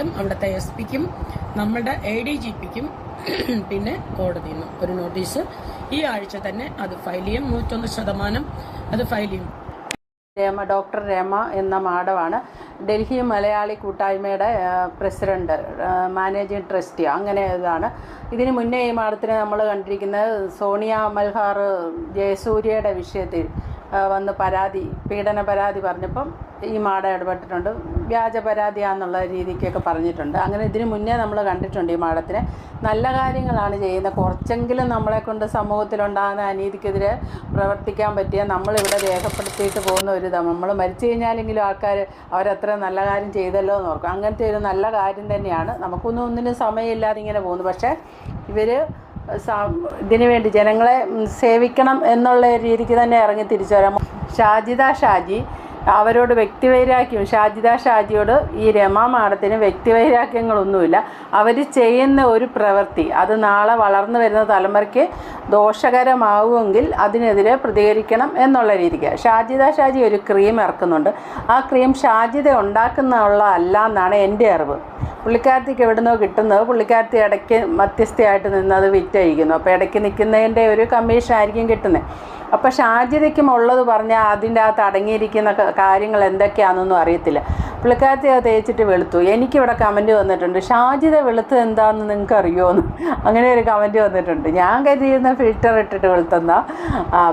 ും അവിടുത്തെ എസ് പിക്കും നമ്മുടെ എ ഡി ജി പിക്കും പിന്നെ നിന്നും ഒരു നോട്ടീസ്. ഈ ആഴ്ച തന്നെ അത് ഫയൽ ചെയ്യും. നൂറ്റൊന്ന് ശതമാനം അത് ഫയൽ ചെയ്യും. രമ ഡോക്ടർ രേമ എന്ന മാഡമാണ്. ഡൽഹി മലയാളി കൂട്ടായ്മയുടെ പ്രസിഡന്റ് മാനേജിംഗ് ട്രസ്റ്റി അങ്ങനെ ഇതാണ്. ഇതിന് മുന്നേ ഈ മാഡത്തിനെ നമ്മൾ കണ്ടിരിക്കുന്നത് സോണിയ മൽഹാർ ജയസൂര്യയുടെ വിഷയത്തിൽ വന്ന് പരാതി പീഡന പരാതി പറഞ്ഞപ്പം ഈ മാട ഇടപെട്ടിട്ടുണ്ട്. വ്യാജ പരാതിയാന്നുള്ള രീതിക്കൊക്കെ പറഞ്ഞിട്ടുണ്ട്. അങ്ങനെ ഇതിനു മുന്നേ നമ്മൾ കണ്ടിട്ടുണ്ട് ഈ മാഡത്തിന് നല്ല കാര്യങ്ങളാണ് ചെയ്യുന്നത് കുറച്ചെങ്കിലും നമ്മളെ കൊണ്ട് സമൂഹത്തിലുണ്ടാകുന്ന അനീതിക്കെതിരെ പ്രവർത്തിക്കാൻ പറ്റിയ നമ്മളിവിടെ രേഖപ്പെടുത്തിയിട്ട് പോകുന്ന ഒരു ഇതാണ്. നമ്മൾ മരിച്ചു കഴിഞ്ഞാലെങ്കിലും ആൾക്കാർ അവരത്ര നല്ല കാര്യം ചെയ്തല്ലോ എന്ന് ഓർക്കും. അങ്ങനത്തെ ഒരു നല്ല കാര്യം തന്നെയാണ്. നമുക്കൊന്നും ഒന്നിനും സമയമില്ലാതെ ഇങ്ങനെ പോകുന്നു. പക്ഷേ ഇവർ ഇതിനു വേണ്ടി ജനങ്ങളെ സേവിക്കണം എന്നുള്ള രീതിക്ക് തന്നെ ഇറങ്ങി തിരിച്ചു വരാം. ഷാജിദ ഷാജി അവരോട് വ്യക്തിവൈരാഗ്യം ഷാജിദ ഷാജിയോട് ഈ രമാ മാഡത്തിന് വ്യക്തിവൈരാഗ്യങ്ങളൊന്നുമില്ല. അവർ ചെയ്യുന്ന ഒരു പ്രവൃത്തി അത് നാളെ വളർന്നു വരുന്ന തലമുറയ്ക്ക് ദോഷകരമാവുമെങ്കിൽ അതിനെതിരെ പ്രതികരിക്കണം എന്നുള്ള രീതിക്ക്. ഷാജിദ ഷാജി ഒരു ക്രീം ഇറക്കുന്നുണ്ട്. ആ ക്രീം ഷാജിദ ഉണ്ടാക്കുന്നതുള്ള അല്ല എന്നാണ് എന്റെ അറിവ്. പുള്ളിക്കാരത്തിക്ക് എവിടുന്നോ കിട്ടുന്നത് പുള്ളിക്കാരത്തി ഇടയ്ക്ക് മധ്യസ്ഥയായിട്ട് നിന്ന് അത് വിറ്റഴിക്കുന്നു. അപ്പോൾ ഇടയ്ക്ക് നിൽക്കുന്നതിന്റെ ഒരു കമ്മീഷൻ ആയിരിക്കും കിട്ടുന്നത്. അപ്പോൾ ഷാജിതയ്ക്കും ഉള്ളത് പറഞ്ഞാൽ അതിന്റെ അകത്ത് അടങ്ങിയിരിക്കുന്ന കാര്യങ്ങൾ എന്തൊക്കെയാണെന്നൊന്നും അറിയത്തില്ല. പുള്ളിക്കാരത്തി അത് തേച്ചിട്ട് വെളുത്തു. എനിക്കിവിടെ കമന്റ് വന്നിട്ടുണ്ട്. ഷാജിത വെളുത്ത് എന്താണെന്ന് നിങ്ങൾക്ക് അറിയുമോന്ന് അങ്ങനെ ഒരു കമന്റ് വന്നിട്ടുണ്ട്. ഞാൻ കരുതിയിരുന്ന ഫിൽറ്റർ ഇട്ടിട്ട് വെളുത്തെന്നാ.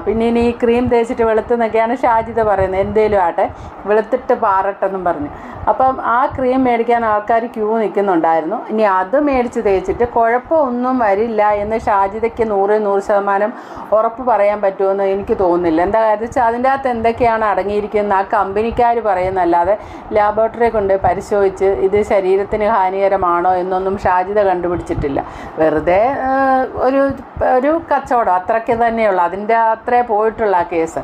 പിന്നെ ഇനി ഈ ക്രീം തേച്ചിട്ട് വെളുത്തെന്നൊക്കെയാണ് ഷാജിത പറയുന്നത്. എന്തേലും ആട്ടെ വെളുത്തിട്ട് പാറട്ടെന്നും പറഞ്ഞു. അപ്പം ആ ക്രീം മേടിക്കാൻ ആൾക്കാർ ക്യൂ നിൽക്കുന്നുണ്ടായിരുന്നു. ഇനി അത് മേടിച്ച് തേച്ചിട്ട് കുഴപ്പമൊന്നും വരില്ല എന്ന് ഷാജിതയ്ക്ക് നൂറ് നൂറ് ശതമാനം ഉറപ്പ് പറയാൻ പറ്റുമെന്ന് എനിക്ക് തോന്നുന്നില്ല. എന്താ കാര്യം വെച്ചാൽ അതിന്റെ അകത്ത് എന്തൊക്കെയാണ് അടങ്ങിയിരിക്കുന്നത്? ആ കമ്പനിക്കാർ പറയുന്നല്ലാതെ ലാബോറട്ടറി കൊണ്ട് പരിശോധിച്ച് ഇത് ശരീരത്തിന് ഹാനികരമാണോ എന്നൊന്നും ഷാജിത കണ്ടുപിടിച്ചിട്ടില്ല. വെറുതെ ഒരു ഒരു കച്ചവടം. അത്രയ്ക്ക് തന്നെയുള്ളൂ. അതിന്റെ അത്രേ പോയിട്ടുള്ള കേസ്.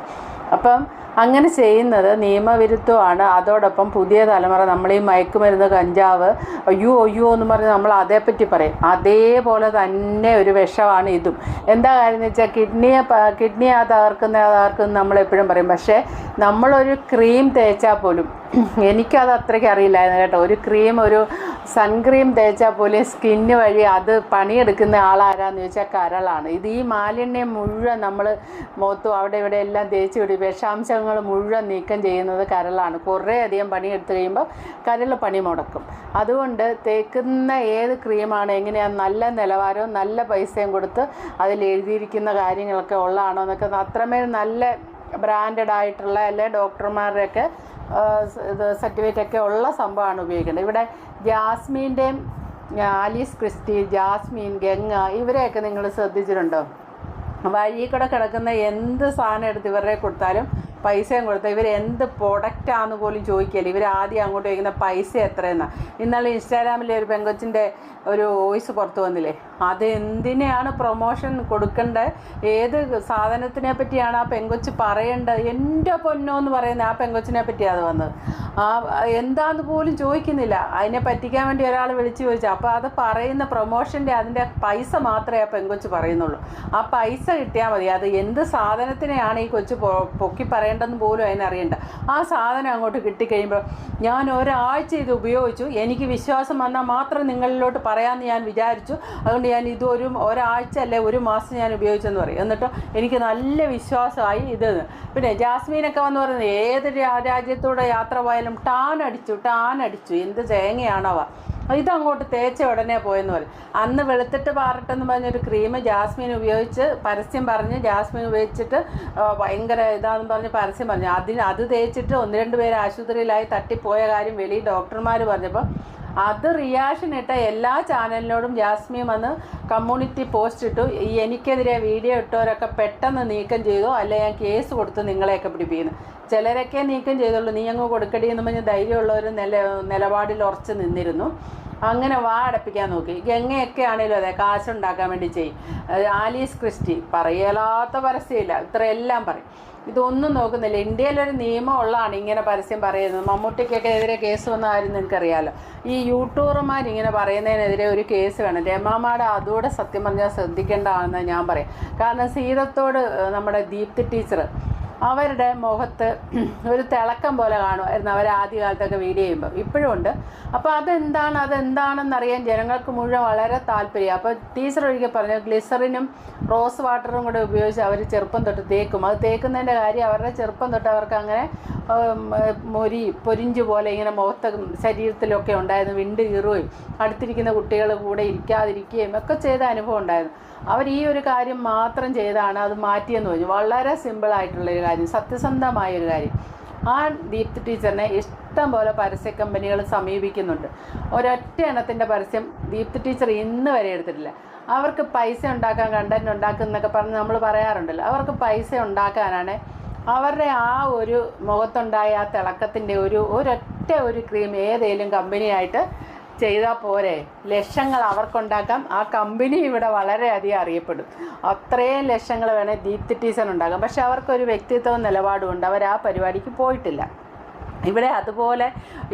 അപ്പം അങ്ങനെ ചെയ്യുന്നത് നിയമവിരുദ്ധമാണ്. അതോടൊപ്പം പുതിയ തലമുറ നമ്മൾ ഈ മയക്കുമരുന്ന് കഞ്ചാവ് അയ്യോ അയ്യോ എന്ന് പറഞ്ഞ് നമ്മൾ അതേപ്പറ്റി പറയും. അതേപോലെ തന്നെ ഒരു വിഷമാണ് ഇതും. എന്താ കാര്യം എന്ന് വെച്ചാൽ കിഡ്നിയെ കിഡ്നിയെ തകർക്കുന്ന തകർക്കുന്ന നമ്മളെപ്പോഴും പറയും. പക്ഷേ നമ്മളൊരു ക്രീം തേച്ചാൽ പോലും എനിക്കത് അത്രയ്ക്ക് അറിയില്ലായിരുന്നു കേട്ടോ. ഒരു ക്രീം ഒരു സൺക്രീം തേച്ചാൽ പോലും സ്കിന്ന് വഴി അത് പണിയെടുക്കുന്ന ആളാരാന്ന് ചോദിച്ചാൽ കരളാണ്. ഇത് ഈ മാലിന്യം മുഴുവൻ നമ്മൾ മുഖത്തും അവിടെ ഇവിടെ എല്ലാം തേച്ച് പിടി വിഷാംശങ്ങൾ മുഴുവൻ നീക്കം ചെയ്യുന്നത് കരളാണ്. കുറേ അധികം പണിയെടുത്ത് കഴിയുമ്പോൾ കരൾ പണി മുടക്കും. അതുകൊണ്ട് തേക്കുന്ന ഏത് ക്രീമാണ് എങ്ങനെയാണ് നല്ല നിലവാരവും നല്ല പൈസയും കൊടുത്ത് അതിൽ എഴുതിയിരിക്കുന്ന കാര്യങ്ങളൊക്കെ ഉള്ളതാണോ എന്നൊക്കെ അത്രമേൽ നല്ല ബ്രാൻഡഡ് ആയിട്ടുള്ള അല്ലെങ്കിൽ ഡോക്ടർമാരുടെയൊക്കെ ഇത് സർട്ടിഫിക്കറ്റ് ഒക്കെ ഉള്ള സംഭവമാണ് ഉപയോഗിക്കുന്നത്. ഇവിടെ ജാസ്മീന്റെയും ആലീസ് ക്രിസ്റ്റി ജാസ്മീൻ ഗംഗ ഇവരെയൊക്കെ നിങ്ങൾ ശ്രദ്ധിച്ചിട്ടുണ്ടോ? വഴി കൂടെ കിടക്കുന്ന എന്ത് സാധനം എടുത്ത് ഇവരുടെ കൊടുത്താലും പൈസയും കൊടുത്താൽ ഇവർ എന്ത് പ്രൊഡക്റ്റാന്ന് പോലും ചോദിക്കില്ല. ഇവർ ആദ്യം അങ്ങോട്ട് ചോദിക്കുന്ന പൈസ എത്രയെന്നാണ് ഇന്നലെ ഇൻസ്റ്റാഗ്രാമിലെ ഒരു പെങ്കൊച്ചിന്റെ ഒരു വോയിസ് പുറത്ത് വന്നില്ലേ? അത് എന്തിനെയാണ് പ്രൊമോഷൻ കൊടുക്കേണ്ടത് ഏത് സാധനത്തിനെ പറ്റിയാണ് ആ പെങ്കൊച്ച് പറയേണ്ടത് എന്റെ പൊന്നോ എന്ന് പറയുന്ന ആ പെങ്കൊച്ചിനെ പറ്റിയാണ് വന്നത്. ആ എന്താന്ന് പോലും ചോദിക്കുന്നില്ല. അതിനെ പറ്റിക്കാൻ വേണ്ടി ഒരാൾ വിളിച്ച് ചോദിച്ചു. അപ്പോൾ അത് പറയുന്ന പ്രൊമോഷന്റെ അതിന്റെ പൈസ മാത്രമേ ആ പെങ്കൊച്ച് പറയുന്നുള്ളൂ. ആ പൈസ കിട്ടിയാൽ മതി. അത് എന്ത് സാധനത്തിനെയാണ് ഈ കൊച്ച് പൊക്കി പറയേണ്ടതെന്ന് പോലും അതിനറിയണ്ട. ആ സാധനം അങ്ങോട്ട് കിട്ടിക്കഴിയുമ്പോൾ ഞാൻ ഒരാഴ്ച ഇത് ഉപയോഗിച്ചു. എനിക്ക് വിശ്വാസം വന്നാൽ മാത്രം നിങ്ങളിലോട്ട് പറയാമെന്ന് ഞാൻ വിചാരിച്ചു. അതുകൊണ്ട് ഞാൻ ഇത് ഒരു ഒരാഴ്ച അല്ലെ ഒരു മാസം ഞാൻ ഉപയോഗിച്ചെന്ന് പറയും. എന്നിട്ട് എനിക്ക് നല്ല വിശ്വാസമായി ഇത്. പിന്നെ ജാസ്മീനൊക്കെ വന്ന് പറയുന്നത് ഏത് രാജ്യത്തൂടെ യാത്ര പോയാലും ടാൻ അടിച്ചു ടാൻ അടിച്ചു. എന്ത് തേങ്ങയാണവ. ഇതങ്ങോട്ട് തേച്ച ഉടനെ പോയെന്ന് പറയും. അന്ന് വെളുത്തിട്ട് പാറട്ടെന്ന് പറഞ്ഞൊരു ക്രീം ജാസ്മിൻ ഉപയോഗിച്ച് പരസ്യം പറഞ്ഞ് ജാസ്മിൻ ഉപയോഗിച്ചിട്ട് ഭയങ്കര ഇതാണെന്ന് പറഞ്ഞ് പരസ്യം പറഞ്ഞു. അതിന് അത് തേച്ചിട്ട് ഒന്ന് രണ്ട് പേര് ആശുപത്രിയിലായി തട്ടിപ്പോയ കാര്യം വെളിയിൽ ഡോക്ടർമാർ പറഞ്ഞപ്പോൾ അത് റിയാക്ഷൻ ഇട്ട എല്ലാ ചാനലിനോടും ജാസ്മി വന്ന് കമ്മ്യൂണിറ്റി പോസ്റ്റ് ഇട്ടു. ഈ എനിക്കെതിരെ വീഡിയോ ഇട്ടവരൊക്കെ പെട്ടെന്ന് നീക്കം ചെയ്തു. അല്ലെ ഞാൻ കേസ് കൊടുത്ത് നിങ്ങളെയൊക്കെ പിടിപ്പിക്കുന്നു. ചിലരൊക്കെ നീക്കം ചെയ്തുള്ളൂ. നീ അങ്ങ് കൊടുക്കടി എന്ന് പറഞ്ഞ് ധൈര്യമുള്ളവർ നില നിലപാടിൽ ഉറച്ച് നിന്നിരുന്നു. അങ്ങനെ വാ അടപ്പിക്കാൻ നോക്കി. ഗംഗയൊക്കെ ആണേലും അതെ കാശുണ്ടാക്കാൻ വേണ്ടി ചെയ്യും. ആലീസ് ക്രിസ്റ്റി പറയലാത്ത പരസ്യമില്ല. ഇത്രയെല്ലാം പറയും. ഇതൊന്നും നോക്കുന്നില്ല. ഇന്ത്യയിലൊരു നിയമം ഉള്ളതാണ് ഇങ്ങനെ പരസ്യം പറയുന്നത്. മമ്മൂട്ടിക്കൊക്കെ എതിരെ കേസ് വന്ന കാര്യം നിനക്കറിയാലോ ഈ യൂട്യൂബർമാർ ഇങ്ങനെ പറയുന്നതിനെതിരെ ഒരു കേസ് വേണം. രമാമാടെ അതുകൂടെ സത്യം പറഞ്ഞാൽ ശ്രദ്ധിക്കേണ്ടതാണെന്ന് ഞാൻ പറയും. കാരണം സീതത്തോട് നമ്മുടെ ദീപ്തി ടീച്ചർ അവരുടെ മുഖത്ത് ഒരു തിളക്കം പോലെ കാണുമായിരുന്നു അവർ ആദ്യകാലത്തൊക്കെ വീഡിയോ ചെയ്യുമ്പോൾ ഇപ്പോഴും ഉണ്ട്. അപ്പോൾ അതെന്താണ്? അതെന്താണെന്ന് അറിയാൻ ജനങ്ങൾക്ക് മുഴുവൻ വളരെ താല്പര്യം. അപ്പോൾ ടീച്ചർ ഒഴികെ പറഞ്ഞു ഗ്ലിസറിനും റോസ് വാട്ടറും കൂടെ ഉപയോഗിച്ച് അവർ ചെറുപ്പം തൊട്ട് തേക്കും. അത് തേക്കുന്നതിന്റെ കാര്യം അവരുടെ ചെറുപ്പം തൊട്ട് അവർക്ക് അങ്ങനെ മൊരി പൊരിഞ്ച് പോലെ ഇങ്ങനെ മുഖത്ത് ശരീരത്തിലൊക്കെ ഉണ്ടായിരുന്നു വിണ്ട് കീറുകയും അടുത്തിരിക്കുന്ന കുട്ടികൾ കൂടെ ഇരിക്കാതിരിക്കുകയും ഒക്കെ ചെയ്ത അനുഭവം ഉണ്ടായിരുന്നു. അവർ ഈ ഒരു കാര്യം മാത്രം ചെയ്താണ് അത് മാറ്റിയെന്ന് പറഞ്ഞു. വളരെ സിമ്പിളായിട്ടുള്ളൊരു കാര്യം സത്യസന്ധമായ ഒരു കാര്യം. ആ ദീപ്തി ടീച്ചറിനെ ഇഷ്ടം പോലെ പരസ്യ കമ്പനികൾ സമീപിക്കുന്നുണ്ട്. ഒരൊറ്റ എണ്ണത്തിന്റെ പരസ്യം ദീപ്തി ടീച്ചർ ഇന്ന് വരെ എടുത്തിട്ടില്ല. അവർക്ക് പൈസ ഉണ്ടാക്കാൻ കണ്ടന്റ് ഉണ്ടാക്കുന്നൊക്കെ പറഞ്ഞ് നമ്മൾ പറയാറുണ്ടല്ലോ. അവർക്ക് പൈസ ഉണ്ടാക്കാനാണ് അവരുടെ ആ ഒരു മുഖത്തുണ്ടായ ആ തിളക്കത്തിന്റെ ഒരു ഒരൊറ്റ ഒരു ക്രീം ഏതേലും കമ്പനിയായിട്ട് ചെയ്താൽ പോരെ. ലക്ഷങ്ങൾ അവർക്കുണ്ടാക്കാം. ആ കമ്പനി ഇവിടെ വളരെയധികം അറിയപ്പെടും. അത്രയും ലക്ഷങ്ങൾ വേണേൽ ദീപ്തി ടീച്ചർ ഉണ്ടാക്കാം പക്ഷെ അവർക്കൊരു വ്യക്തിത്വവും നിലപാടും ഉണ്ട്. അവർ ആ പരിപാടിക്ക് പോയിട്ടില്ല. ഇവിടെ അതുപോലെ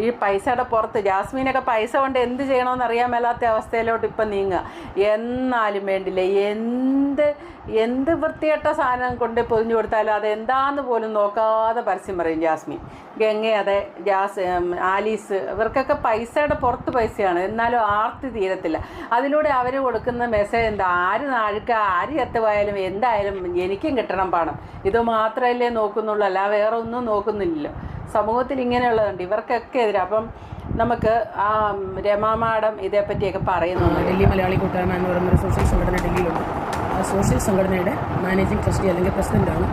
ഈ പൈസയുടെ പുറത്ത് ജാസ്മീനൊക്കെ പൈസ കൊണ്ട് എന്ത് ചെയ്യണമെന്ന് അറിയാൻ മേലാത്ത അവസ്ഥയിലോട്ട് ഇപ്പം നീങ്ങുക. എന്നാലും വേണ്ടില്ല എന്ത് എന്ത് വൃത്തികെട്ട സാധനം കൊണ്ട് പൊതിഞ്ഞു കൊടുത്താലും അത് എന്താന്ന് പോലും നോക്കാതെ പരസ്യം പറയും ജാസ്മിൻ. ഗംഗ അതെ ജാസ് ആലീസ് ഇവർക്കൊക്കെ പൈസയുടെ പുറത്ത് പൈസയാണ്. എന്നാലും ആർത്തി തീരത്തില്ല. അതിലൂടെ അവർ കൊടുക്കുന്ന മെസ്സേജ് എന്താ? ആര് നാഴുക്ക ആര് ചത്തുപോയാലും എന്തായാലും എനിക്കും കിട്ടണം പണം. ഇത് മാത്രമല്ലേ നോക്കുന്നുള്ളൂ അല്ല വേറെ ഒന്നും നോക്കുന്നില്ലല്ലോ. സമൂഹത്തിൽ ഇങ്ങനെയുള്ളതുണ്ട് ഇവർക്കൊക്കെ എതിരെ. അപ്പം നമുക്ക് ആ രമാ മാഡം ഇതേപ്പറ്റിയൊക്കെ പറയുന്നുണ്ട്. ഡൽഹി മലയാളി കൂട്ടായ്മ എന്ന് പറയുന്ന ഒരു സോഷ്യൽ സംഘടന ഡൽഹിയിലുണ്ട്. ആ സോഷ്യൽ സംഘടനയുടെ മാനേജിംഗ് ട്രസ്റ്റി അല്ലെങ്കിൽ പ്രസിഡന്റാണ്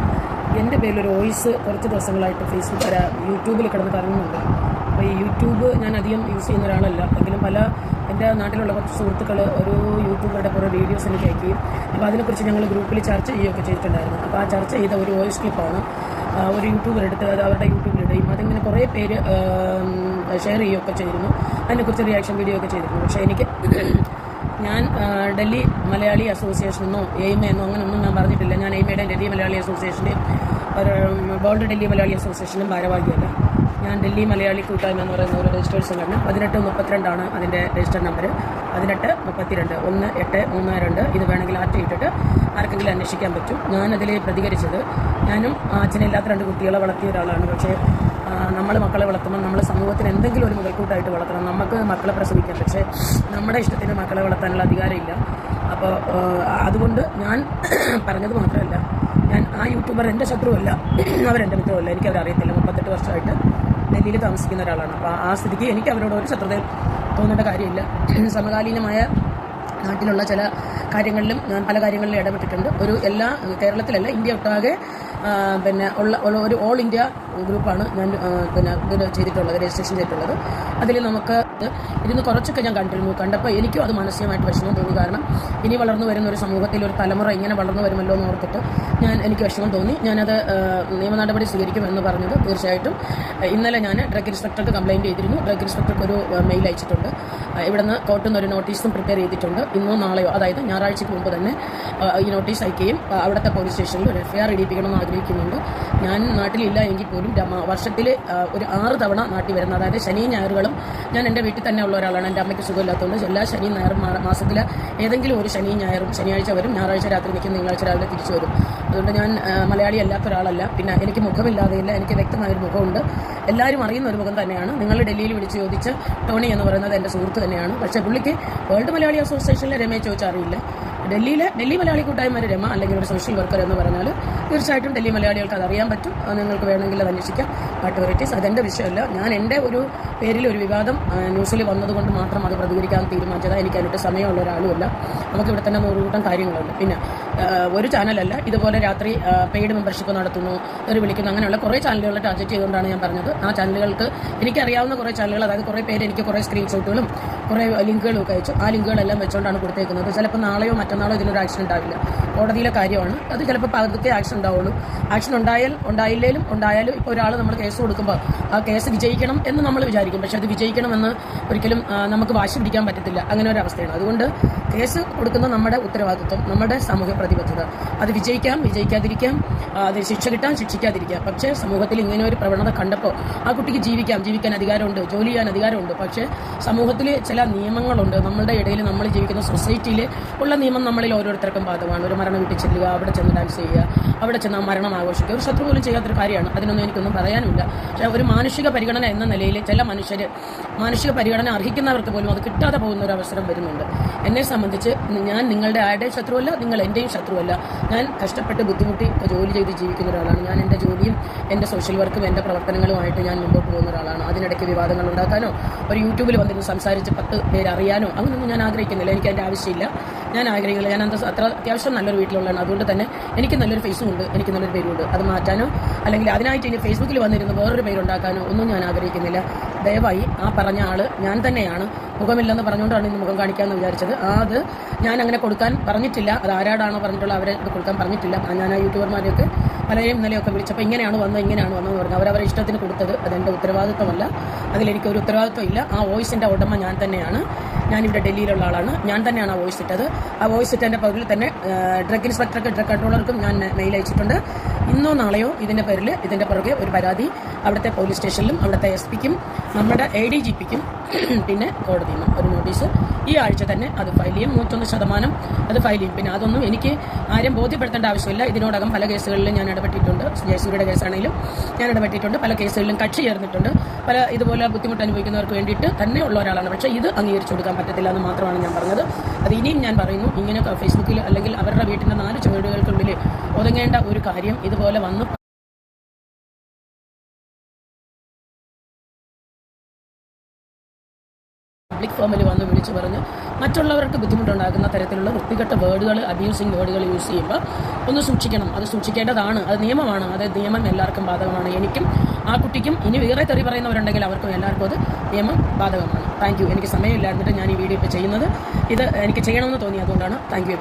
എന്റെ പേരിൽ ഒരു വോയിസ് കുറച്ച് ദിവസങ്ങളായിട്ട് ഫേസ്ബുക്ക് യൂട്യൂബിൽ കിടന്ന് കറങ്ങുന്നുണ്ട്. അപ്പോൾ ഈ യൂട്യൂബ് ഞാൻ അധികം യൂസ് ചെയ്യുന്ന ഒരാളല്ല. എങ്കിലും പല എന്റെ നാട്ടിലുള്ള കുറച്ച് സുഹൃത്തുക്കൾ ഒരു യൂട്യൂബറുടെ കുറേ വീഡിയോസ് എനിക്ക് അയക്കുകയും അപ്പോൾ അതിനെക്കുറിച്ച് ഞങ്ങൾ ഗ്രൂപ്പിൽ ചർച്ച ചെയ്യുകയൊക്കെ ചെയ്തിട്ടുണ്ടായിരുന്നു. അപ്പോൾ ആ ചർച്ച ചെയ്ത ഒരു വോയിസ് ക്ലിപ്പാണ് ഒരു യൂട്യൂബർ എടുത്ത് അത് അവരുടെ യൂട്യൂബിലിടുകയും അതിങ്ങനെ കുറേ പേര് ഷെയർ ചെയ്യുകയൊക്കെ ചെയ്തിരുന്നു. അതിനെക്കുറിച്ച് റിയാക്ഷൻ വീഡിയോ ഒക്കെ ചെയ്തിരുന്നു. പക്ഷേ എനിക്ക് ഞാൻ ഡൽഹി മലയാളി അസോസിയേഷൻ എന്നോ എയിമ എന്നോ അങ്ങനെയൊന്നും ഞാൻ പറഞ്ഞിട്ടില്ല. ഞാൻ എയിമയുടെ ഡൽഹി മലയാളി അസോസിയേഷന്റെയും ഒരു വേൾഡ് ഡൽഹി മലയാളി അസോസിയേഷനും ഭാരവാഹിയല്ല. ഞാൻ ഡൽഹി മലയാളി കൂട്ടായ്മ എന്ന് പറയുന്ന ഒരു രജിസ്ട്രേഷൻ സംഘടന. പതിനെട്ട് മുപ്പത്തിരണ്ടാണ് അതിന്റെ രജിസ്റ്റർ നമ്പർ പതിനെട്ട് മുപ്പത്തിരണ്ട് ഒന്ന് എട്ട് മൂന്ന് രണ്ട്. ഇത് വേണമെങ്കിൽ ആറ്റ് ഇട്ടിട്ട് ആർക്കെങ്കിലും അന്വേഷിക്കാൻ പറ്റും. ഞാനതിൽ പ്രതികരിച്ചത് ഞാനും അച്ഛനില്ലാത്ത രണ്ട് കുട്ടികളെ വളർത്തിയ ഒരാളാണ്. പക്ഷേ നമ്മൾ മക്കളെ വളർത്തുമ്പോൾ നമ്മൾ സമൂഹത്തിന് എന്തെങ്കിലും ഒരു മുതൽക്കൂട്ടായിട്ട് വളർത്തണം. നമുക്ക് മക്കളെ പ്രസവിക്കാം. പക്ഷേ നമ്മുടെ ഇഷ്ടത്തിന് മക്കളെ വളർത്താനുള്ള അധികാരമില്ല. അപ്പോൾ അതുകൊണ്ട് ഞാൻ പറഞ്ഞത് മാത്രമല്ല. ഞാൻ ആ യൂട്യൂബർ എന്റെ ശത്രുവല്ല. അവരെന്റെ മിത്രമല്ല. എനിക്കവരറിയത്തില്ല. മുപ്പത്തെട്ട് വർഷമായിട്ട് ഡൽഹിയിൽ താമസിക്കുന്ന ഒരാളാണ്. അപ്പോൾ ആ സ്ഥിതിക്ക് എനിക്ക് അവരോട് ഒരു ശത്രുതയും തോന്നേണ്ട കാര്യമില്ല. സമകാലീനമായ നാട്ടിലുള്ള ചില കാര്യങ്ങളിലും ഞാൻ പല കാര്യങ്ങളിലും ഇടപെട്ടിട്ടുണ്ട്. ഒരു എല്ലാ കേരളത്തിലല്ല ഇന്ത്യ ഒട്ടാകെ പിന്നെ ഉള്ള ഒരു ഓൾ ഇന്ത്യ ഗ്രൂപ്പാണ് ഞാൻ പിന്നെ ഇതിൽ ചെയ്തിട്ടുള്ളത് രജിസ്ട്രേഷൻ ചെയ്തിട്ടുള്ളത്. അതിൽ നമുക്ക് ഇതിന് കുറച്ചൊക്കെ ഞാൻ കണ്ടിരുന്നു. കണ്ടപ്പോൾ എനിക്കും അത് മാനസികമായിട്ട് വിഷമം തോന്നി. കാരണം ഇനി വളർന്നു വരുന്ന ഒരു സമൂഹത്തിൽ ഒരു തലമുറ ഇങ്ങനെ വളർന്നു വരുമല്ലോ എന്ന് ഓർത്തിട്ട് ഞാൻ എനിക്ക് വിഷമം തോന്നി. ഞാനത് നിയമ നടപടി സ്വീകരിക്കുമെന്ന് പറഞ്ഞത് തീർച്ചയായിട്ടും. ഇന്നലെ ഞാൻ ഡ്രഗ് ഇൻസ്പെക്ടർക്ക് കംപ്ലയിന്റ് ചെയ്തിരുന്നു. ഡ്രഗ് ഇൻസ്പെക്ടർക്ക് ഒരു മെയിൽ അയച്ചിട്ടുണ്ട്. ഇവിടുന്ന് കോർട്ടിൽ നിന്ന് ഒരു നോട്ടീസും പ്രിപ്പയർ ചെയ്തിട്ടുണ്ട്. ഇന്നോ നാളെയോ അതായത് ഞായറാഴ്ചയ്ക്ക് മുമ്പ് തന്നെ ഈ നോട്ടീസ് അയക്കുകയും അവിടുത്തെ പോലീസ് സ്റ്റേഷനിൽ ഒരു എഫ്ഐആർ ഇടിപ്പിക്കണമെന്ന് ആഗ്രഹിക്കുന്നുണ്ട്. ഞാൻ നാട്ടിലില്ല എങ്കിൽ പോലും വർഷത്തിൽ ഒരു ആറ് തവണ നാട്ടിൽ വരുന്ന അതായത് ശനി ഞായറുകളും ഞാൻ എന്റെ വീട്ടിൽ തന്നെ ഉള്ള ഒരാളാണ്. എന്റെ അമ്മയ്ക്ക് സുഖമില്ലാത്തതുകൊണ്ട് എല്ലാ ശനി ഞായറും മാസത്തിൽ ഏതെങ്കിലും ഒരു ശനി ഞായറും ശനിയാഴ്ച വരും ഞായറാഴ്ച രാത്രി നിൽക്കും തിങ്കളാഴ്ച രാവിലെ തിരിച്ചു വരും. അതുകൊണ്ട് ഞാൻ മലയാളി അല്ലാത്ത ഒരാളല്ല. പിന്നെ എനിക്ക് മുഖമില്ലാതെയില്ല. എനിക്ക് വ്യക്തമായൊരു മുഖമുണ്ട്. എല്ലാവരും അറിയുന്ന ഒരു മുഖം തന്നെയാണ്. നിങ്ങൾ ഡൽഹിയിൽ വിളിച്ച് ചോദിച്ച് ടോണി എന്ന് പറയുന്നത് എന്റെ സുഹൃത്ത് തന്നെയാണ്. പക്ഷേ പുള്ളിക്ക് വേൾഡ് മലയാളി അസോസിയേഷനിലെ രമയെ ചോദിച്ചാൽ അറിയില്ല. ഡൽഹിയിലെ ഡൽഹി മലയാളി കൂട്ടായ്മയുടെ രമ അല്ലെങ്കിൽ ഒരു സോഷ്യൽ വർക്കർ എന്ന് പറഞ്ഞാൽ തീർച്ചയായിട്ടും ഡൽഹി മലയാളികൾക്ക് അത് അറിയാൻ പറ്റും. നിങ്ങൾക്ക് വേണമെങ്കിൽ അത് അന്വേഷിക്കാം. ബട്ട് വെറൈറ്റീസ് അതെന്റെ വിഷയമല്ല. ഞാൻ എന്റെ ഒരു പേരിൽ ഒരു വിവാദം ന്യൂസിൽ വന്നതുകൊണ്ട് മാത്രം അത് പ്രതികരിക്കാൻ തീരുമാനിച്ചത്. എനിക്ക് അതിന്റെ സമയമുള്ള ഒരാളുമല്ല നമുക്ക് ഇവിടെ തന്നെ നൂറുകൂട്ടം കാര്യങ്ങളുണ്ട്. പിന്നെ ഒരു ചാനലല്ല. ഇതുപോലെ രാത്രി പെയ്ഡ് മെമ്പർഷിപ്പ് നടത്തുന്നു ഒരു വിളിക്കുന്നു അങ്ങനെയുള്ള കുറേ ചാനലുകളെ ടാർഗറ്റ് ചെയ്തുകൊണ്ടാണ് ഞാൻ പറഞ്ഞത്. ആ ചാനലുകൾക്ക് എനിക്കറിയാവുന്ന കുറേ ചാനലുകൾ അതായത് കുറേ പേര് എനിക്ക് കുറേ സ്ക്രീൻഷോട്ടുകളും കുറേ ലിങ്കുകളും ഒക്കെ അയച്ചു. ആ ലിങ്കുകളെല്ലാം വെച്ചുകൊണ്ടാണ് കൊടുത്തേക്കുന്നത്. ചിലപ്പോൾ നാളെയോ മറ്റന്നാളോ ഇതിലൊരു ആക്ഷൻ ഉണ്ടാവില്ല. കോടതിയിലെ കാര്യമാണ്. അത് ചിലപ്പോൾ പകർത്തേ ആക്ഷൻ ഉണ്ടാവുള്ളൂ. ആക്ഷൻ ഉണ്ടായാൽ ഉണ്ടായില്ലേലും ഉണ്ടായാലും ഇപ്പോൾ ഒരാൾ നമ്മൾ കേസ് കൊടുക്കുമ്പോൾ ആ കേസ് വിജയിക്കണം എന്ന് നമ്മൾ വിചാരിക്കും. പക്ഷെ അത് വിജയിക്കണമെന്ന് ഒരിക്കലും നമുക്ക് വാശി പിടിക്കാൻ പറ്റത്തില്ല. അങ്ങനെ ഒരു അവസ്ഥയാണ്. അതുകൊണ്ട് കേസ് കൊടുക്കുന്ന നമ്മുടെ ഉത്തരവാദിത്വം നമ്മുടെ സമൂഹ പ്രതിബദ്ധത. അത് വിജയിക്കാം വിജയിക്കാതിരിക്കാം അത് ശിക്ഷ കിട്ടാം ശിക്ഷിക്കാതിരിക്കാം. പക്ഷേ സമൂഹത്തിൽ ഇങ്ങനെ ഒരു പ്രവണത കണ്ടപ്പോൾ ആ കുട്ടിക്ക് ജീവിക്കാം ജീവിക്കാൻ അധികാരമുണ്ട് ജോലി ചെയ്യാൻ അധികാരമുണ്ട്. പക്ഷേ സമൂഹത്തിൽ ചില നിയമങ്ങളുണ്ട്. നമ്മളുടെ ഇടയിൽ നമ്മൾ ജീവിക്കുന്ന സൊസൈറ്റിയിൽ ഉള്ള നിയമം നമ്മളിൽ ഓരോരുത്തർക്കും ബാധകമാണ്. ഒരു മരണ വീട്ടിൽ ചെല്ലുക അവിടെ ചെന്ന് ഡാൻസ് ചെയ്യുക അവിടെ ചെന്ന് മരണം ആഘോഷിക്കുക. ഒരു ശത്രു പോലും ചെയ്യാത്തൊരു കാര്യമാണ്. അതിനൊന്നും എനിക്കൊന്നും പറയാനുമില്ല. പക്ഷേ ഒരു മാനുഷിക പരിഗണന എന്ന നിലയിൽ ചില മനുഷ്യർ മാനുഷിക പരിഗണന അർഹിക്കുന്നവർക്ക് പോലും അത് കിട്ടാതെ പോകുന്ന ഒരു അവസരം വരുന്നുണ്ട്. എന്നെ സംബന്ധിച്ച് ഞാൻ നിങ്ങളുടെ ആരുടെയും ശത്രുവല്ല നിങ്ങൾ എന്റെയും ശത്രുവല്ല. ഞാൻ കഷ്ടപ്പെട്ട് ബുദ്ധിമുട്ടി ജോലി ചെയ്ത് ജീവിക്കുന്ന ഒരാളാണ്. ഞാൻ എന്റെ ജോലിയും എന്റെ സോഷ്യൽ വർക്കും എന്റെ പ്രവർത്തനങ്ങളുമായിട്ട് ഞാൻ മുമ്പോട്ട് പോകുന്ന ഒരാളാണ്. അതിനിടയ്ക്ക് വിവാദങ്ങൾ ഉണ്ടാക്കാനോ ഒരു യൂട്യൂബിൽ വന്നിരുന്ന് സംസാരിച്ച് പത്ത് പേര് അറിയാനോ അങ്ങനെയൊന്നും ഞാൻ ആഗ്രഹിക്കുന്നില്ല. എനിക്ക് അതിന്റെ ആവശ്യമില്ല. ഞാൻ ആഗ്രഹിക്കില്ല ഞാൻ അന്ത അത്ര അത്യാവശ്യം നല്ലൊരു വീട്ടിലുള്ളതാണ്. അതുകൊണ്ട് തന്നെ എനിക്ക് നല്ലൊരു ഫേസും ഉണ്ട്. എനിക്ക് നല്ലൊരു പേരുണ്ട്. അത് മാറ്റാനോ അല്ലെങ്കിൽ അതിനായിട്ട് ഇനി ഫേസ്ബുക്കിൽ വന്നിരുന്ന് വേറൊരു പേരുണ്ടാക്കാനോ ഒന്നും ഞാൻ ആഗ്രഹിക്കുന്നില്ല. ദയവായി ആ പറഞ്ഞ ആൾ ഞാൻ തന്നെയാണ്. മുഖമില്ലെന്ന് പറഞ്ഞുകൊണ്ടാണ് ഇന്ന് മുഖം കാണിക്കാമെന്ന് വിചാരിച്ചത്. അത് ഞാൻ അങ്ങനെ കൊടുക്കാൻ പറഞ്ഞിട്ടില്ല. അത് ആരാടാണോ പറഞ്ഞിട്ടുള്ള അവരെ കൊടുക്കാൻ പറഞ്ഞിട്ടില്ല. ഞാൻ ആ യൂട്യൂബർമാരെയൊക്കെ പലരെയും ഇന്നലെയൊക്കെ വിളിച്ചപ്പോൾ ഇങ്ങനെയാണ് വന്നത് ഇങ്ങനെയാണ് വന്നതെന്ന് പറഞ്ഞു. അവരവരുടെ ഇഷ്ടത്തിന് കൊടുത്തത് അതെന്റെ ഉത്തരവാദിത്വമല്ല. അതിലെനിക്ക് ഒരു ഉത്തരവാദിത്വം ഇല്ല. ആ വോയിസിന്റെ ഉടമ ഞാൻ തന്നെയാണ്. ഞാനിവിടെ ഡൽഹിയിലുള്ള ആളാണ്. ഞാൻ തന്നെയാണ് ആ വോയിസ് ഇട്ടത്. ആ വോയിസ് ഇട്ടതിന്റെ പകുതിയിൽ തന്നെ ഡ്രഗ് ഇൻസ്പെക്ടർക്ക് ഡ്രഗ് കൺട്രോളർക്കും ഞാൻ മെയിൽ അയച്ചിട്ടുണ്ട്. ഇന്നോ നാളെയോ ഇതിന്റെ പേരിൽ ഇതിന്റെ പുറകെ ഒരു പരാതി അവിടുത്തെ പോലീസ് സ്റ്റേഷനിലും അവിടുത്തെ എസ് പിക്കും നമ്മുടെ എ ഡി ജി പിക്കും പിന്നെ നിന്നും ഒരു നോട്ടീസ്. ഈ ആഴ്ച തന്നെ അത് ഫയൽ ചെയ്യും. നൂറ്റൊന്ന് ശതമാനം അത് ഫയൽ ചെയ്യും. പിന്നെ അതൊന്നും എനിക്ക് ആരും ബോധ്യപ്പെടുത്തേണ്ട ആവശ്യമില്ല. ഇതിനോടകം പല കേസുകളിലും ഞാൻ ഇടപെട്ടിട്ടുണ്ട്. ജയസൂര്യയുടെ കേസാണെങ്കിലും ഞാൻ ഇടപെട്ടിട്ടുണ്ട്. പല കേസുകളിലും കക്ഷി ചേർന്നിട്ടുണ്ട്. പല ഇതുപോലെ ബുദ്ധിമുട്ട് അനുഭവിക്കുന്നവർക്ക് വേണ്ടിയിട്ട് തന്നെ ഉള്ള ഒരാളാണ്. പക്ഷേ ഇത് അംഗീകരിച്ചു കൊടുക്കാൻ പറ്റത്തില്ല എന്ന് മാത്രമാണ് ഞാൻ പറഞ്ഞത്. അത് ഇനിയും ഞാൻ പറയുന്നു. ഇങ്ങനെ ഫേസ്ബുക്കിൽ അല്ലെങ്കിൽ അവരുടെ വീട്ടിന്റെ നാല് ചുവടുകൾക്കുള്ളിൽ ഒതുങ്ങേണ്ട ഒരു കാര്യം ഇതുപോലെ വന്ന് പബ്ലിക് ഫോമിൽ വന്ന് വിളിച്ചു പറഞ്ഞ് മറ്റുള്ളവർക്ക് ബുദ്ധിമുട്ടുണ്ടാക്കുന്ന തരത്തിലുള്ള വൃത്തികെട്ട വേർഡുകൾ അബ്യൂസിങ് വേർഡുകൾ യൂസ് ചെയ്യുമ്പോൾ ഒന്ന് സൂക്ഷിക്കണം. അത് സൂക്ഷിക്കേണ്ടതാണ്. അത് നിയമമാണ്. അത് നിയമം എല്ലാവർക്കും ബാധകമാണ്. എനിക്കും ആ കുട്ടിക്കും ഇനി വേറെ തെറി പറയുന്നവരുണ്ടെങ്കിൽ അവർക്കും എല്ലാവർക്കും അത് നിയമം ബാധകമാണ്. താങ്ക് യു എനിക്ക് സമയമില്ലായിരുന്നിട്ട് ഞാൻ ഈ വീഡിയോ ഇപ്പോൾ ചെയ്യുന്നത്. ഇത് എനിക്ക് ചെയ്യണമെന്ന് തോന്നി. അതുകൊണ്ടാണ് താങ്ക് യു